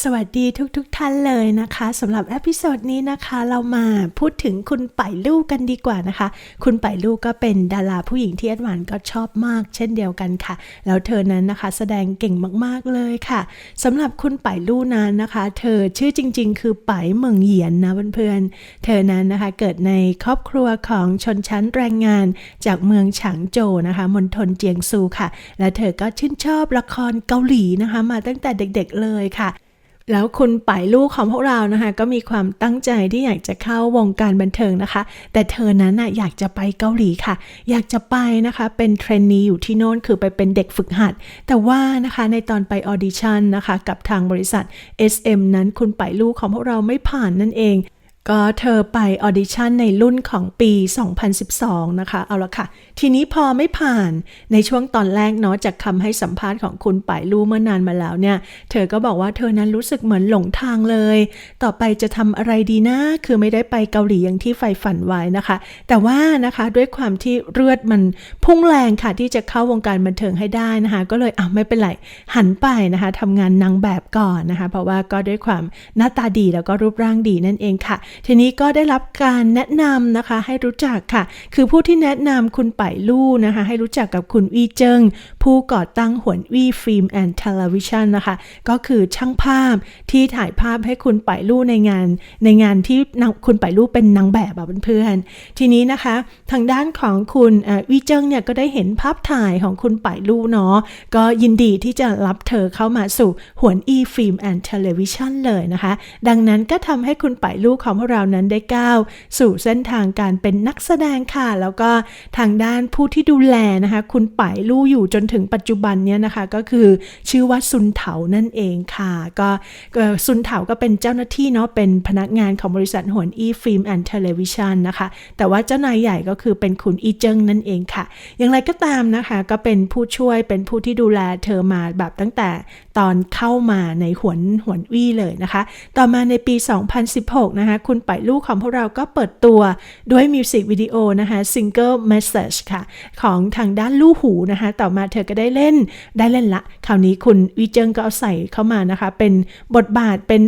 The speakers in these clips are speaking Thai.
สวัสดีทุกๆทท่านเลยนะคะสำหรับเอพิโซดนี้นะคะ เรามาพูดถึงคุณป่ายลูกกันดีกว่านะคะ คุณป่ายลูกก็เป็นดาราผู้หญิงที่แอดวานก็ชอบมาก เช่นเดียวกันค่ะ แล้วเธอนั้นนะคะ แสดงเก่งมากๆเลยค่ะสำหรับคุณป่ายลูกนั้นนะคะ เธอชื่อจริง ๆ คือป่ายเหมิงเหยียนนะเพื่อนๆเธอนั้นนะคะเกิดในครอบครัวของชนชั้นแรงงานจากเมืองฉางโจนะคะมณฑลเจียงซูค่ะ และเธอก็ชื่นชอบละครเกาหลีนะคะ มาตั้งแต่เด็ก ๆเลยค่ะ แล้วคุณป่ายลูกของพวกเรานะคะ ก็มีความตั้งใจที่อยากจะเข้าวงการบันเทิงนะคะ แต่เธอนั้นน่ะอยากจะไปเกาหลีค่ะ อยากจะไปนะคะ เป็นเทรนนีอยู่ที่โน่นคือไปเป็นเด็กฝึกหัด แต่ว่านะคะในตอนไปออดิชั่นนะคะ กับทางบริษัท SM นั้นคุณป่ายลูกของพวกเราไม่ผ่านนั่นเอง ก็เธอไปออดิชั่นในรุ่นของปี 2012 นะคะ เอาละค่ะ ทีนี้พอไม่ผ่านในช่วงตอนแรกเนาะจากคำให้สัมภาษณ์ของคุณป่ายลู่เมื่อนานมาแล้วเนี่ย เธอก็บอกว่าเธอนั้นรู้สึกเหมือนหลงทางเลย ต่อไปจะทำอะไรดีนะคือไม่ได้ไปเกาหลีอย่างที่ใฝ่ฝันไว้นะคะ แต่ว่านะคะด้วยความที่เลือดมันพุ่งแรงค่ะที่จะเข้าวงการบันเทิงให้ได้นะคะ ก็เลยอะไม่เป็นไรหันไปนะคะทำงานนางแบบก่อนนะคะ เพราะว่าก็ด้วยความหน้าตาดีแล้วก็รูปร่างดีนั่นเองค่ะทีนี้ก็ได้รับการแนะนำนะคะให้รู้จักค่ะ คือผู้ที่แนะนำคุณไป่ลู่นะคะ ให้รู้จักกับคุณวีเจิงผู้ก่อตั้งหวนวีฟิล์มแอนด์เทเลวิชันนะคะ ก็คือช่างภาพที่ถ่ายภาพให้คุณไป่ลู่ในงาน ในงานที่นางคุณไป่ลู่เป็นนางแบบเพื่อนๆทีนี้นะคะ ทางด้านของคุณวีเจิงเนี่ยก็ได้เห็นภาพถ่ายของคุณไป่ลู่เนาะก็ยินดีที่จะรับเธอเข้ามาสู่หวนอีฟิล์มแอนด์เทเลวิชันเลยนะคะ ดังนั้นก็ทำให้คุณไป่ลู่ของวกเรานั้นได้ก้าวสู่เส้นทางการเป็นนักแสดงค่ะ แล้วก็ทางด้านผู้ที่ดูแลนะคะ คุณป่ายลู่อยู่จนถึงปัจจุบันเนี่ยนะคะ ก็คือชื่อว่าซุนเถานั่นเองค่ะก็ก็ซุนเถาก็เป็นเจ้าหน้าที่เนาะเป็นพนักงานของบริษัทหวนอีฟิล์มแอนด์เทเลวิชันนะคะ แต่ว่าเจ้านายใหญ่ก็คือเป็นคุณอีเจิงนั่นเองค่ะ อย่างไรก็ตามนะคะ ก็เป็นผู้ช่วยเป็นผู้ที่ดูแลเธอมาแบบตั้งแต่ตอนเข้ามาในหวนหวนวี่เลยนะคะ ต่อมาในปี 2016 นะคะ คุณป่ายลูกของพวกเราก็เปิดตัวด้วยมิวสิกวิดีโอนะคะ Single Message ค่ะ ของทางด้านลู่หูนะคะ ต่อมาเธอก็ได้เล่นได้เล่นละ คราวนี้คุณวิเจิงก็เอาใส่เข้ามานะคะ เป็นบทบาทเป็น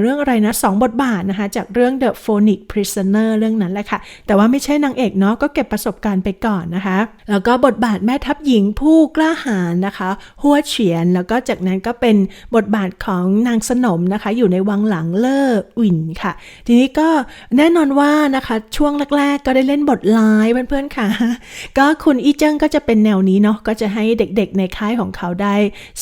เรื่องอะไรนะสองบทบาทนะคะ จากเรื่อง The Phonic Prisoner เรื่องนั้นแหละค่ะ แต่ว่าไม่ใช่นางเอกเนาะก็เก็บประสบการณ์ไปก่อนนะคะ แล้วก็บทบาทแม่ทัพหญิงผู้กล้าหาญนะคะ หัวเฉียนแล้วก็จากนั้นก็เป็นบทบาทของนางสนมนะคะ อยู่ในวังหลังเล่อวินค่ะ ทีนี้ก็แน่นอนว่านะคะช่วงแรกๆ ก็ได้เล่นบทร้ายเพื่อนๆค่ะ ก็คุณอีเจิ้งก็จะเป็นแนวนี้เนาะก็จะให้เด็กๆในค่ายของเขาได้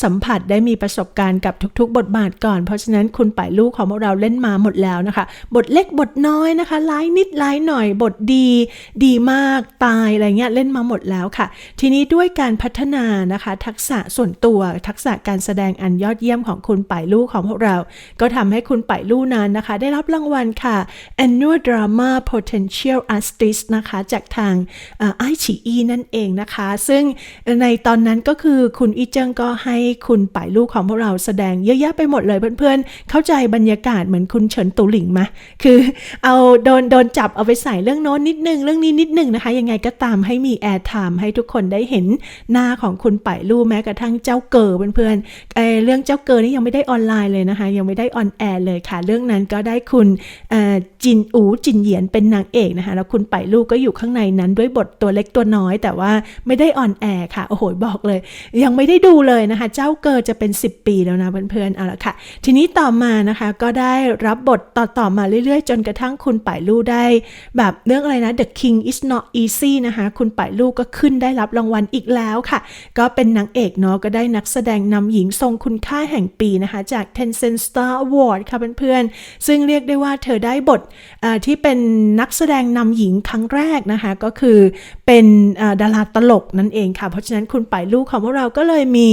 สัมผัสได้มีประสบการณ์กับทุกๆ บทบาทก่อน เพราะฉะนั้นคุณป่ายลูกของพวกเราเล่นมาหมดแล้วนะคะ บทเล็กบทน้อยนะคะร้ายนิดร้ายหน่อยบทดี ดีมากตายอะไรเงี้ยเล่นมาหมดแล้วค่ะ ทีนี้ด้วยการพัฒนานะคะ ทักษะส่วนตัวทักษะการแสดงอันยอดเยี่ยมของคุณป่ายลูกของพวกเรา ก็ทำให้คุณป่ายลูกนั้นนะคะ ได้รับรางวัลค่ะ Annual Drama Potential Artist นะคะจากทางไอฉีอีนั่นเองนะคะ ซึ่งในตอนนั้นก็คือคุณอีเจิงก็ให้คุณป่ายลูกของพวกเราแสดงเยอะแยะไปหมดเลยเพื่อนๆ เข้าใจบรรยากาศเหมือนคุณเฉินตูหลิงไหมคือเอาโดนโดนจับเอาไปใส่เรื่องโน้นนิดนึงเรื่องนี้นิดนึงนะคะ ยังไงก็ตามให้มีแอร์ไทม์ให้ทุกคนได้เห็นหน้าของคุณป่ายลูกแม้กระทั่งเจ้าเกอเพื่อนๆเอ่อเรื่องเจ้าเกอนี่ยังไม่ได้ออนไลน์เลยนะคะ ยังไม่ได้ออนแอร์เลยค่ะ เรื่องนั้นก็ได้คุณจินอูจินเหยียนเป็นนางเอกนะคะ แล้วคุณไป่ลูกก็อยู่ข้างในนั้นด้วยบทตัวเล็กตัวน้อย แต่ว่าไม่ได้ออนแอร์ค่ะ โอ้โหบอกเลย ยังไม่ได้ดูเลยนะคะ เจ้าเกอจะเป็น 10 ปีแล้วนะเพื่อนๆเอาละค่ะ ทีนี้ต่อมานะคะก็ได้รับบทต่อๆมาเรื่อยๆ จนกระทั่งคุณไป่ลูกได้ แบบเรื่องอะไรนะ The King is not easy นะคะ คุณไป่ลูกก็ขึ้นได้รับรางวัลอีกแล้วค่ะ ก็เป็นนางเอกเนาะก็ได้นักแสดงนำหญิงทรงคุณค่าแห่งปีนะคะ จาก Tencent Star Award ค่ะเพื่อนๆ ซึ่งเรียกได้ว่าเธอได้บทที่เป็นนักแสดงนำหญิงครั้งแรกนะคะ ก็คือเป็นดาราตลกนั่นเองค่ะ เพราะฉะนั้นคุณป่ายลูกของพวกเราก็เลยมี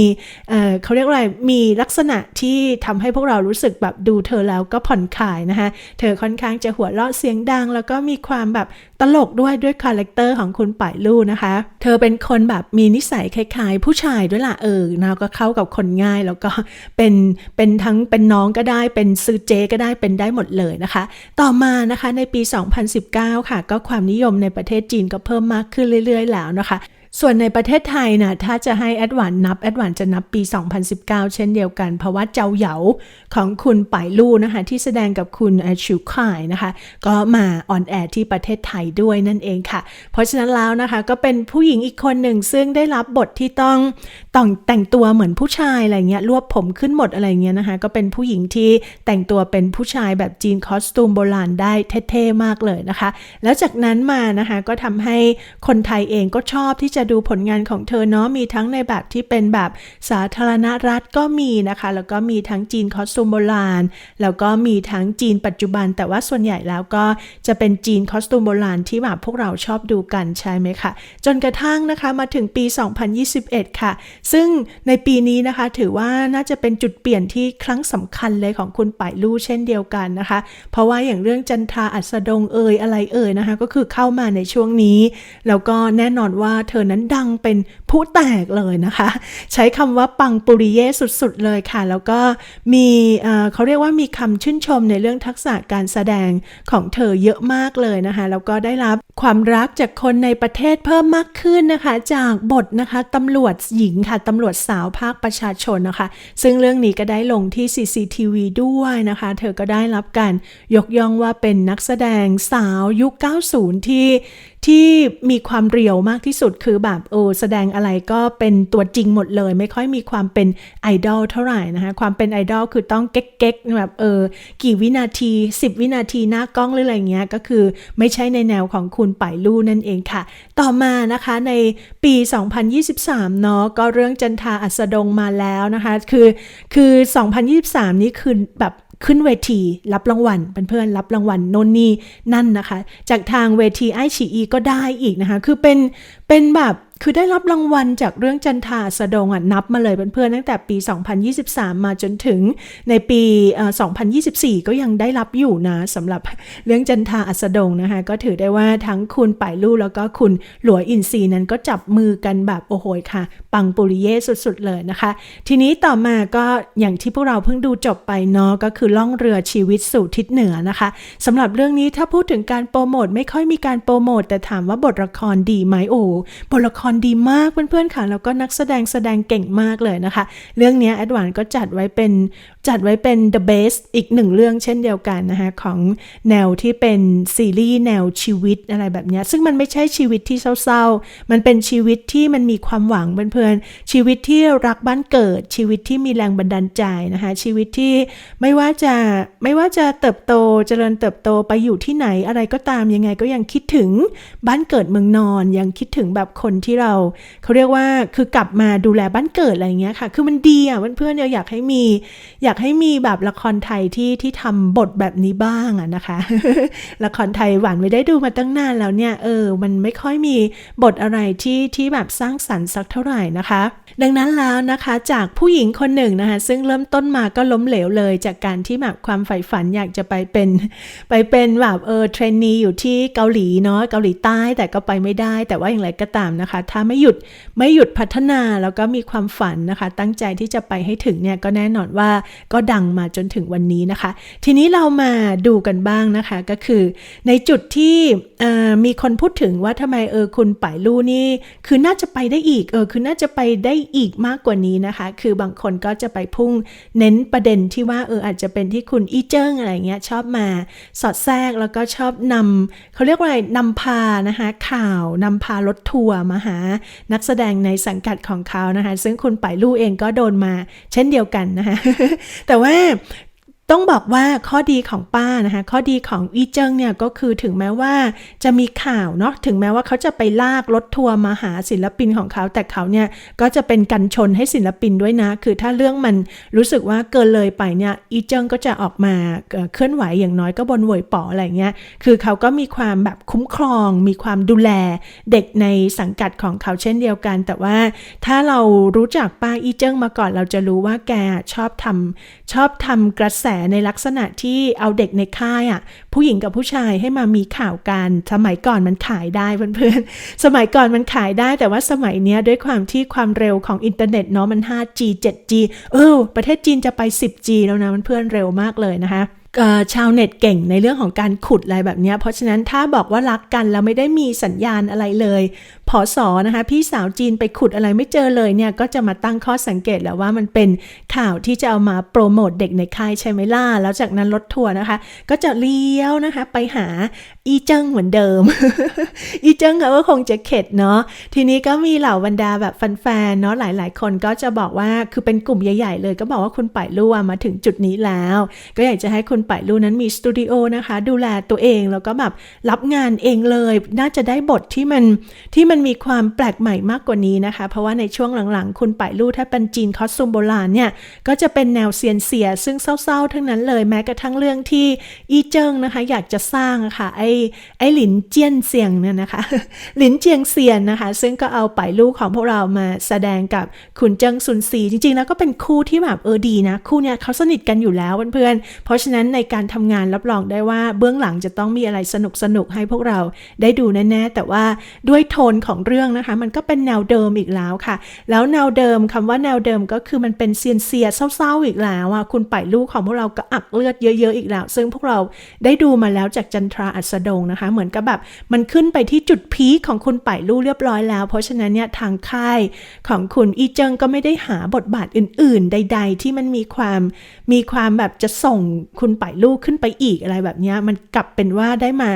เเขาเรียกอะไรมีลักษณะที่ทำให้พวกเรารู้สึกแบบดูเธอแล้วก็ผ่อนคลายนะคะเธอค่อนข้างจะหัวเราะเสียงดัง แล้วก็มีความแบบตลกด้วยด้วยคาแรคเตอร์ของคุณป่ายลู่นะคะ เธอเป็นคนแบบมีนิสัยคล้ายๆ ผู้ชายด้วยล่ะเออนะก็เข้ากับคนง่ายแล้วก็เป็นเป็นทั้งเป็นน้องก็ได้ เป็นซื้อเจก็ได้เป็นได้หมดเลยนะคะ ต่อมานะคะในปี 2019 ค่ะ ก็ความนิยมในประเทศจีนก็เพิ่มมากขึ้นเรื่อย ๆ แล้วนะคะ ส่วนในประเทศไทยนะถ้าจะให้แอดวานนับแอดวานจะนับปี 2019 เช่นเดียวกัน เพราะว่าเจ้าเหยาของคุณป่ายลู่นะคะ ที่แสดงกับคุณชิวข่ายนะคะ ก็มาออนแอร์ที่ประเทศไทยด้วยนั่นเองค่ะ เพราะฉะนั้นแล้วนะคะก็เป็นผู้หญิงอีกคนหนึ่งซึ่งได้รับบทที่ต้องต้องแต่งตัวเหมือนผู้ชายอะไรเงี้ยรวบผมขึ้นหมดอะไรเงี้ยนะคะ ก็เป็นผู้หญิงที่แต่งตัวเป็นผู้ชายแบบจีนคอสตูมโบราณได้เท่ๆมากเลยนะคะ แล้วจากนั้นมานะคะก็ทำให้คนไทยเองก็ชอบที่จะดูผลงานของเธอเนาะมีทั้งในแบบที่เป็นแบบสาธารณรัฐก็มีนะคะ แล้วก็มีทั้งจีนคอสตูมโบราณ แล้วก็มีทั้งจีนปัจจุบัน แต่ว่าส่วนใหญ่แล้วก็จะเป็นจีนคอสตูมโบราณที่แบบพวกเราชอบดูกันใช่ไหมคะ จนกระทั่งนะคะมาถึงปี 2021 ค่ะ ซึ่งในปีนี้นะคะถือว่าน่าจะเป็นจุดเปลี่ยนที่ครั้งสำคัญเลยของคุณป่ายลู่เช่นเดียวกันนะคะ เพราะว่าอย่างเรื่องจันทราอัสดงเอ่ยอะไรเอ่ยนะคะ ก็คือเข้ามาในช่วงนี้ แล้วก็แน่นอนว่าเธอนั้นดังเป็นผู้แตกเลยนะคะ ใช้คำว่าปังปุริเยสุดๆเลยค่ะ แล้วก็มีเอ่อเขาเรียกว่ามีคำชื่นชมในเรื่องทักษะการแสดงของเธอเยอะมากเลยนะคะ แล้วก็ได้รับความรักจากคนในประเทศเพิ่มมากขึ้นนะคะ จากบทนะคะตำรวจหญิงค่ะตำรวจสาวภาคประชาชนนะคะ ซึ่งเรื่องนี้ก็ได้ลงที่ CCTV ด้วยนะคะ เธอก็ได้รับการยกย่องว่าเป็นนักแสดงสาวยุค 90 ที่ ที่มีความเรียวมากที่สุดคือแบบโอ้แสดงอะไรก็เป็นตัวจริงหมดเลย ไม่ค่อยมีความเป็นไอดอลเท่าไหร่นะคะ ความเป็นไอดอลคือต้องเก๊กๆแบบเออกี่วินาที 10 วินาทีหน้ากล้องหรืออะไรเงี้ยก็คือไม่ใช่ในแนวของคุณป่ายลู่นั่นเองค่ะ ต่อมานะคะในปี 2023 เนาะก็เรื่องจันทาอัสดงมาแล้วนะคะ คือคือ 2023 นี้คือแบบ ขึ้นเวทีรับรางวัลเพื่อนๆรับรางวัลโน่นนี่นั่นนะคะ จากทางเวทีไอชีอีก็ได้อีกนะคะ คือเป็นเป็นแบบ คือได้รับรางวัลจากเรื่องจันทาสดงอะนับมาเลยเพื่อนๆตั้งแต่ปี 2023 มาจนถึงในปี 2024 ก็ยังได้รับอยู่นะสำหรับเรื่องจันทาอัสดงนะคะก็ถือได้ว่าทั้งคุณป่ายลู่แล้วก็คุณหลวยอินซีนั้นก็จับมือกันแบบโอ้โหค่ะ ปังปุริเย่สุดๆเลยนะคะ ทีนี้ต่อมาก็อย่างที่พวกเราเพิ่งดูจบไปเนาะก็คือล่องเรือชีวิตสู่ทิศเหนือนะคะสำหรับเรื่องนี้ถ้าพูดถึงการโปรโมทไม่ค่อยมีการโปรโมทแต่ถามว่าบทละครดีไหมโอ้บทละครดีมากเพื่อนๆค่ะ แล้วก็นักแสดงแสดงเก่งมากเลยนะคะ เรื่องนี้แอดวานก็จัดไว้เป็นจัดไว้เป็น the best อีกหนึ่งเรื่องเช่นเดียวกันนะคะของแนวที่เป็นซีรีส์แนวชีวิตอะไรแบบนี้ ซึ่งมันไม่ใช่ชีวิตที่เศร้าๆ มันเป็นชีวิตที่มันมีความหวังเพื่อนๆ ชีวิตที่รักบ้านเกิด ชีวิตที่มีแรงบันดาลใจนะคะ ชีวิตที่ไม่ว่าจะไม่ว่าจะเติบโตเจริญเติบโตไปอยู่ที่ไหนอะไรก็ตามยังไงก็ยังคิดถึงบ้านเกิดเมืองนอนยังคิดถึงแบบคนที่เราเขาเรียกว่าคือกลับมาดูแลบ้านเกิดอะไรอย่างเงี้ยค่ะ คือมันดีอะเพื่อนๆเราอยากให้มี อยากให้มีแบบละครไทยที่ที่ทำบทแบบนี้บ้างอะนะคะ ละครไทยหวานไม่ได้ดูมาตั้งนานแล้วเนี่ยเออมันไม่ค่อยมีบทอะไรที่ที่แบบสร้างสรรค์สักเท่าไหร่นะคะ ดังนั้นแล้วนะคะจากผู้หญิงคนหนึ่งนะคะซึ่งเริ่มต้นมาก็ล้มเหลวเลย จากการที่แบบความใฝ่ฝันอยากจะไปเป็นไปเป็นแบบเออเทรนนีอยู่ที่เกาหลีเนาะเกาหลีใต้แต่ก็ไปไม่ได้ แต่ว่าอย่างไรก็ตามนะคะถ้าไม่หยุดไม่หยุดพัฒนาแล้วก็มีความฝันนะคะ ตั้งใจที่จะไปให้ถึงเนี่ยก็แน่นอนว่าก็ดังมาจนถึงวันนี้นะคะ ทีนี้เรามาดูกันบ้างนะคะก็คือ ในจุดที่มีคนพูดถึงว่าทำไมเออคุณป่ายลู่นี่ คือน่าจะไปได้อีกเออคือน่าจะไปได้อีกมากกว่านี้นะคะ คือบางคนก็จะไปพุ่งเน้นประเด็นที่ว่าเอออาจจะเป็นที่คุณอีเจิ้งอะไรเงี้ยชอบมาสอดแทรกแล้วก็ชอบนำเขาเรียกว่าอะไรนำพานะคะข่าวนำพารถทัวร์มาหานักแสดงในสังกัดของเขานะคะ ซึ่งคุณป่ายลู่เองก็โดนมาเช่นเดียวกันนะคะแต่ว่า ต้องบอกว่าข้อดีของป้านะคะ ข้อดีของอีเจิงเนี่ยก็คือถึงแม้ว่าจะมีข่าวเนาะถึงแม้ว่าเขาจะไปลากรถทัวร์มาหาศิลปินของเขา แต่เขาเนี่ยก็จะเป็นกันชนให้ศิลปินด้วยนะ คือถ้าเรื่องมันรู้สึกว่าเกินเลยไปเนี่ยอีเจิงก็จะออกมาเคลื่อนไหวอย่างน้อยก็บนหวยป๋ออะไรเงี้ยคือเขาก็มีความแบบคุ้มครอง มีความดูแลเด็กในสังกัดของเขาเช่นเดียวกัน แต่ว่าถ้าเรารู้จักป้าอีเจิงมาก่อนเราจะรู้ว่าแกชอบทำชอบทำกระแสในลักษณะที่เอาเด็กในค่ายอะผู้หญิงกับผู้ชายให้มามีข่าวกัน สมัยก่อนมันขายได้เพื่อนๆ สมัยก่อนมันขายได้แต่ว่าสมัยเนี้ยด้วยความที่ความเร็วของอินเทอร์เน็ตเนาะมัน 5G 7G เออประเทศจีนจะไป 10G แล้วนะเพื่อนๆเร็วมากเลยนะคะชาวเน็ตเก่งในเรื่องของการขุดอะไรแบบนี้ เพราะฉะนั้นถ้าบอกว่ารักกันแล้วไม่ได้มีสัญญาณอะไรเลยพอสอนะคะ พี่สาวจีนไปขุดอะไรไม่เจอเลยเนี่ย ก็จะมาตั้งข้อสังเกตแล้วว่ามันเป็นข่าวที่จะเอามาโปรโมทเด็กในค่ายใช่ไหมล่ะแล้วจากนั้นรถทัวร์นะคะ ก็จะเลี้ยวนะคะไปหาอีเจิ้งเหมือนเดิม อีเจิ้งเขาก็คงจะเข็ดเนาะทีนี้ก็มีเหล่าบรรดาแบบแฟนๆเนาะหลาย ๆ คนก็จะบอกว่าคือเป็นกลุ่มใหญ่ ๆ เลย ก็บอกว่าคุณป่ายลู่มาถึงจุดนี้แล้ว ก็อยากจะให้คุณป่ายลู่นั้นมีสตูดิโอนะคะ ดูแลตัวเองแล้วก็แบบรับงานเองเลย น่าจะได้บทที่มันที่มันมีความแปลกใหม่มากกว่านี้นะคะ เพราะว่าในช่วงหลังๆ คุณป่ายลู่ถ้าเป็นจีนคอสตูมโบราณเนี่ย ก็จะเป็นแนวเซียนเสีย ซึ่งเศร้าๆ ทั้งนั้นเลยแม้กระทั่งเรื่องที่อีเจิงนะคะ อยากจะสร้างะค่ะไอ้ไอ้หลินเจียนเสียงเนี่ยนะคะ หลินเจียงเซียนนะคะ ซึ่งก็เอาป่ายลู่ของพวกเรามาแสดงกับคุณเจิงซุนซีจริงๆ แล้วก็เป็นคู่ที่แบบเออดีนะคู่เนี้ยเขาสนิทกันอยู่แล้วเพื่อนๆเพราะฉะนั้นในการทำงานรับรองได้ว่าเบื้องหลังจะต้องมีอะไรสนุกๆให้พวกเราได้ดูแน่ๆแต่ว่าด้วยโทนของเรื่องนะคะ มันก็เป็นแนวเดิมอีกแล้วค่ะ แล้วแนวเดิมคำว่าแนวเดิมก็คือมันเป็นเซียนเซียเศร้าๆอีกแล้วอะคุณไป่ลู่ของพวกเราก็อักเลือดเยอะๆอีกแล้ว ซึ่งพวกเราได้ดูมาแล้วจากจันทราอัสดงนะคะ เหมือนกับแบบมันขึ้นไปที่จุดพีคของคุณไป่ลู่เรียบร้อยแล้ว เพราะฉะนั้นเนี่ยทางค่ายของคุณอีเจิงก็ไม่ได้หาบทบาทอื่น ๆ ใด ๆ ที่มันมีความมีความแบบจะส่งคุณไป่ลู่ขึ้นไปอีกอะไรแบบนี้มันกลับเป็นว่าได้มา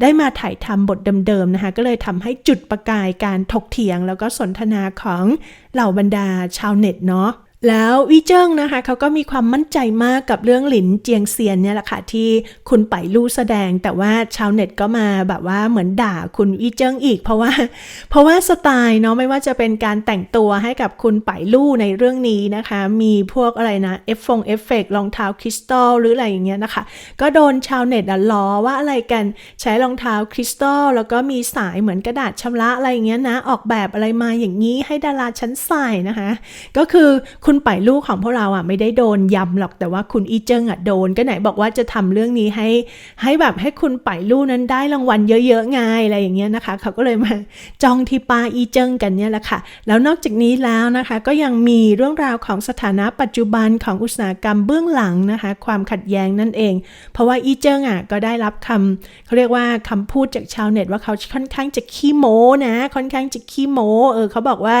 ได้มาถ่ายทำบทเดิมๆนะคะก็เลยทำให้จุดประกายการถกเถียงแล้วก็สนทนาของเหล่าบรรดาชาวเน็ตเนาะ แล้ววิเจิ้งนะคะเขาก็มีความมั่นใจมากกับเรื่องหลินเจียงเซียนเนี่ยแหละค่ะที่คุณไปลู่แสดง แต่ว่าชาวเน็ตก็มาแบบว่าเหมือนด่าคุณวิเจิ้งอีก เพราะว่า เพราะว่าสไตล์เนาะไม่ว่าจะเป็นการแต่งตัวให้กับคุณไปลู่ในเรื่องนี้นะคะ มีพวกอะไรนะเอฟฟงเอฟเฟกรองเท้าคริสตัลหรืออะไรอย่างเงี้ยนะคะ ก็โดนชาวเน็ตล้อว่าอะไรกันใช้รองเท้าคริสตัลแล้วก็มีสายเหมือนกระดาษชำระอะไรอย่างเงี้ยนะออกแบบอะไรมาอย่างนี้ให้ดาราชั้นใส่นะคะ ก็คือคุณไปลูกของพวกเราอะไม่ได้โดนยำหรอกแต่ว่าคุณอีเจิ้งอะโดนก็ไหนบอกว่าจะทำเรื่องนี้ให้ให้แบบให้คุณไปลูกนั้นได้รางวัลเยอะๆไงอะไรอย่างเงี้ยนะคะ เขาก็เลยมาจองที่ปาอีเจิ้งกันเนี่ยแหละค่ะ แล้วนอกจากนี้แล้วนะคะ ก็ยังมีเรื่องราวของสถานะปัจจุบันของอุตสาหกรรมเบื้องหลังนะคะ ความขัดแย้งนั่นเอง เพราะว่าอีเจิ้งอะก็ได้รับคำเขาเรียกว่าคำพูดจากชาวเน็ตว่าเขาค่อนข้างจะขี้โม้นะ ค่อนข้างจะขี้โม้เออเขาบอกว่า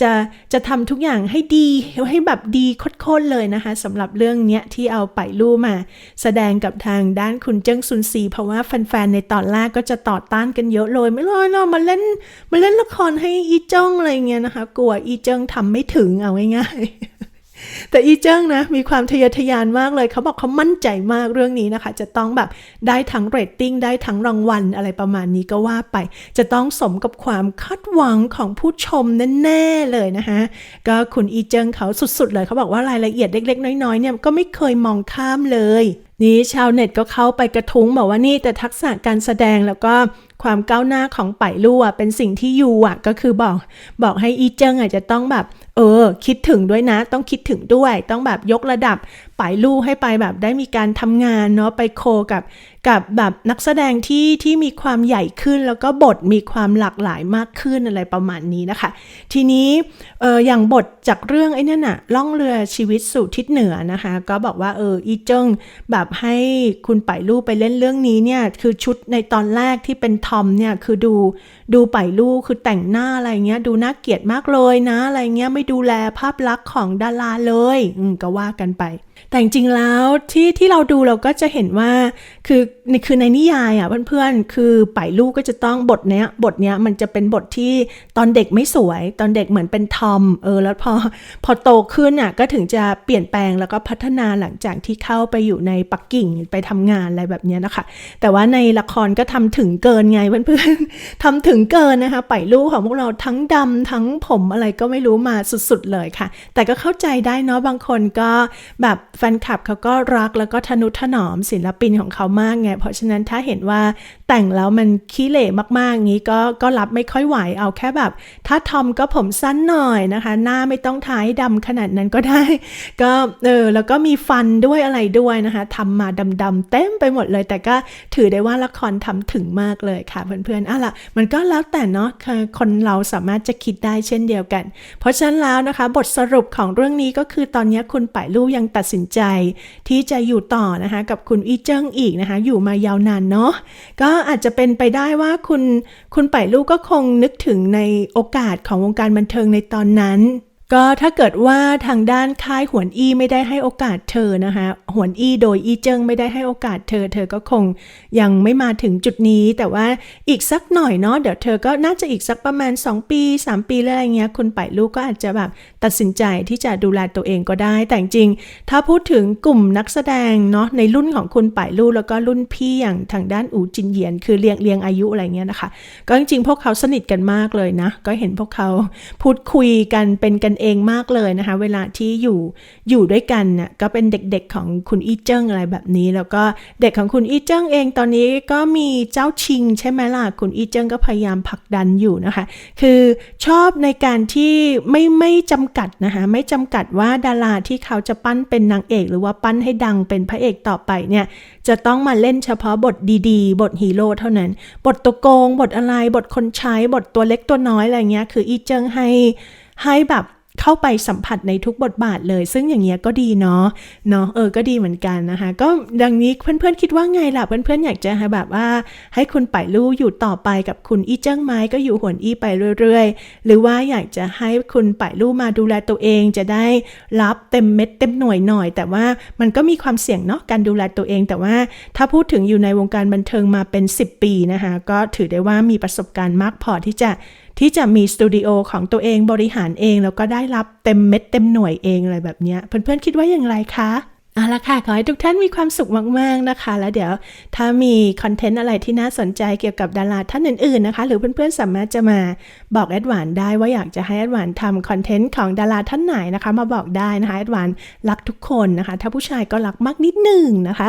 จะจะทำทุกอย่างให้ดีให้แบบดีโคตรเลยนะคะสำหรับเรื่องเนี้ยที่เอาไปลู่มา แสดงกับทางด้านคุณเจิ้งซุนซี เพราะว่าแฟนๆในตอนแรกก็จะต่อต้านกันเยอะเลย ไม่เลยเนาะมาเล่นมาเล่นละครให้อีจิ้งอะไรเงี้ยนะคะ กลัวอีเจิ้งทำไม่ถึงเอาง่ายๆ แต่อีเจิ้งนะมีความทะเยอทะยานมากเลยเขาบอกเขามั่นใจมากเรื่องนี้นะคะ จะต้องแบบได้ทั้งเรตติ้งได้ทั้งรางวัลอะไรประมาณนี้ก็ว่าไป จะต้องสมกับความคาดหวังของผู้ชมแน่ๆเลยนะคะก็คุณอีเจิ้งเขาสุดๆเลยเขาบอกว่ารายละเอียดเล็กๆ น้อยๆเนี่ยก็ไม่เคยมองข้ามเลยนี่ชาวเน็ตก็เข้าไปกระทุ้งบอกว่านี่แต่ทักษะการแสดงแล้วก็ ความก้าวหน้าของไปลู่อะเป็นสิ่งที่ยูอะก็คือบอกบอกให้อีเจิ้งอะจะต้องแบบ เออ คิดถึงด้วยนะ ต้องคิดถึงด้วย ต้องแบบยกระดับไปลู่ให้ไปแบบได้มีการทำงานเนาะไปโคกับกับแบบนักแสดงที่ที่มีความใหญ่ขึ้น แล้วก็บทมีความหลากหลายมากขึ้นอะไรประมาณนี้นะคะ ทีนี้เอออย่างบทจากเรื่องไอ้นั่นน่ะล่องเรือชีวิตสู่ทิศเหนือนะคะ ก็บอกว่าเอออีเจิ้งแบบให้คุณไปลู่ไปเล่นเรื่องนี้เนี่ยคือชุดในตอนแรกที่เป็นทอมเนี่ยคือดูดูไปลูกคือแต่งหน้าอะไรเงี้ยดูน่าเกลียดมากเลยนะอะไรเงี้ยไม่ดูแลภาพลักษณ์ของดาราเลย อืมก็ว่ากันไป แต่จริงๆแล้วที่ที่เราดูเราก็จะเห็นว่า คือในคือในนิยายอะเพื่อนๆคือไปลูกก็จะต้องบทเนี้ยบทเนี้ยมันจะเป็นบทที่ตอนเด็กไม่สวย ตอนเด็กเหมือนเป็นทอมเออแล้วพอพอโตขึ้นอะก็ถึงจะเปลี่ยนแปลงแล้วก็พัฒนาหลังจากที่เข้าไปอยู่ในปักกิ่งไปทำงานอะไรแบบเนี้ยนะคะ แต่ว่าในละครก็ทำถึงเกินไงเพื่อนๆทำถึงเกินนะคะไปลูกของพวกเราทั้งดำทั้งผมอะไรก็ไม่รู้มาสุดๆเลยค่ะ แต่ก็เข้าใจได้เนาะบางคนก็แบบแฟนคลับเขาก็รักแล้วก็ทนุถนอมศิลปินของเขามากไง เพราะฉะนั้นถ้าเห็นว่าแต่งแล้วมันขี้เหร่มากๆ งี้ก็ก็รับไม่ค่อยไหวเอาแค่แบบ ถ้าทอมก็ผมสั้นหน่อยนะคะ หน้าไม่ต้องทาให้ดำขนาดนั้นก็ได้ ก็เออแล้วก็มีฟันด้วยอะไรด้วยนะคะทำมาดำๆเต็มไปหมดเลย แต่ก็ถือได้ว่าละครทำถึงมากเลยค่ะเพื่อนๆอะละมันก็แล้วแต่เนาะคนเราสามารถจะคิดได้เช่นเดียวกัน เพราะฉะนั้นแล้วนะคะ บทสรุปของเรื่องนี้ก็คือตอนนี้คุณป่ายลู่ยังตัดสินใจที่จะอยู่ต่อนะคะกับคุณอีเจิ้งอีกนะคะอยู่มายาวนานเนาะก็อาจจะเป็นไปได้ว่าคุณคุณไปลูกก็คงนึกถึงในโอกาสของวงการบันเทิงในตอนนั้น ก็ถ้าเกิดว่าทางด้านค่ายหวนอี้ไม่ได้ให้โอกาสเธอนะคะหวนอี้โดยอีเจิ้งไม่ได้ให้โอกาสเธอ เธอก็คงยังไม่มาถึงจุดนี้ แต่ว่าอีกสักหน่อยเนาะเดี๋ยวเธอก็น่าจะอีกสักประมาณ 2 ปี 3 ปีอะไรเงี้ยคุณไปลูกก็อาจจะแบบตัดสินใจที่จะดูแลตัวเองก็ได้ แต่จริงถ้าพูดถึงกลุ่มนักแสดงเนาะในรุ่นของคุณไปลูกแล้วก็รุ่นพี่อย่างทางด้านอูจินเหยียน คือเรียงเรียงอายุอะไรเงี้ยนะคะ ก็จริงๆพวกเขาสนิทกันมากเลยนะก็เห็นพวกเขาพูดคุยกันเป็นกันเองมากเลยนะคะ เวลาที่อยู่อยู่ด้วยกันน่ะก็เป็นเด็กๆของคุณอีเจิ้งอะไรแบบนี้ แล้วก็เด็กของคุณอีเจิ้งเองตอนนี้ก็มีเจ้าชิงใช่ไหมล่ะคุณอีเจิ้งก็พยายามผลักดันอยู่นะคะ คือชอบในการที่ไม่ไม่จำกัดนะคะไม่จำกัดว่าดาราที่เขาจะปั้นเป็นนางเอก หรือว่าปั้นให้ดังเป็นพระเอกต่อไปเนี่ยจะต้องมาเล่นเฉพาะบทดีๆ บทฮีโร่เท่านั้น บทตัวโกง บทอะไร บทคนใช้ บทตัวเล็กตัวน้อยอะไรเงี้ย คืออีเจิ้งให้ให้แบบ เข้าไปสัมผัสในทุกบทบาทเลย ซึ่งอย่างเงี้ยก็ดีเนาะเนาะเออก็ดีเหมือนกันนะคะ ก็ดังนี้เพื่อนๆคิดว่าไงล่ะเพื่อนๆอยากจะให้แบบว่า ให้คุณไปลู่อยู่ต่อไปกับคุณอีเจิ้งไม้ก็อยู่หวนอี้ไปเรื่อยๆ หรือว่าอยากจะให้คุณไปลู่มาดูแลตัวเองจะได้รับเต็มเม็ดเต็มหน่วยหน่อย แต่ว่ามันก็มีความเสี่ยงเนาะการดูแลตัวเอง แต่ว่าถ้าพูดถึงอยู่ในวงการบันเทิงมาเป็น 10 ปีนะคะก็ถือได้ว่ามีประสบการณ์มากพอที่จะ ที่จะมีสตูดิโอของตัวเองบริหารเอง แล้วก็ได้รับเต็มเม็ดเต็มหน่วยเองอะไรแบบนี้เพื่อนๆคิดว่าอย่างไรคะ เอาละค่ะ ขอให้ทุกท่านมีความสุขมาก ๆ นะคะ แล้วเดี๋ยวถ้ามีคอนเทนต์อะไรที่น่าสนใจเกี่ยวกับดาราท่านอื่น ๆ นะคะ หรือเพื่อน ๆ สามารถจะมาบอกแอดวานได้ว่าอยากจะให้แอดวานทำคอนเทนต์ของดาราท่านไหนนะคะ มาบอกได้นะคะแอดวานรักทุกคนนะคะ ถ้าผู้ชายก็รักมากนิดหนึ่งนะคะ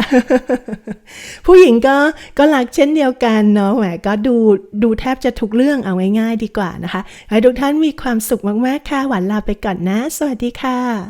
ผู้หญิงก็ก็รักเช่นเดียวกันเนาะแหมก็ดูดูแทบจะทุกเรื่องเอาง่ายๆดีกว่านะคะให้ทุกท่านมีความสุขมากๆค่ะหวานลาไปก่อนนะ สวัสดีค่ะ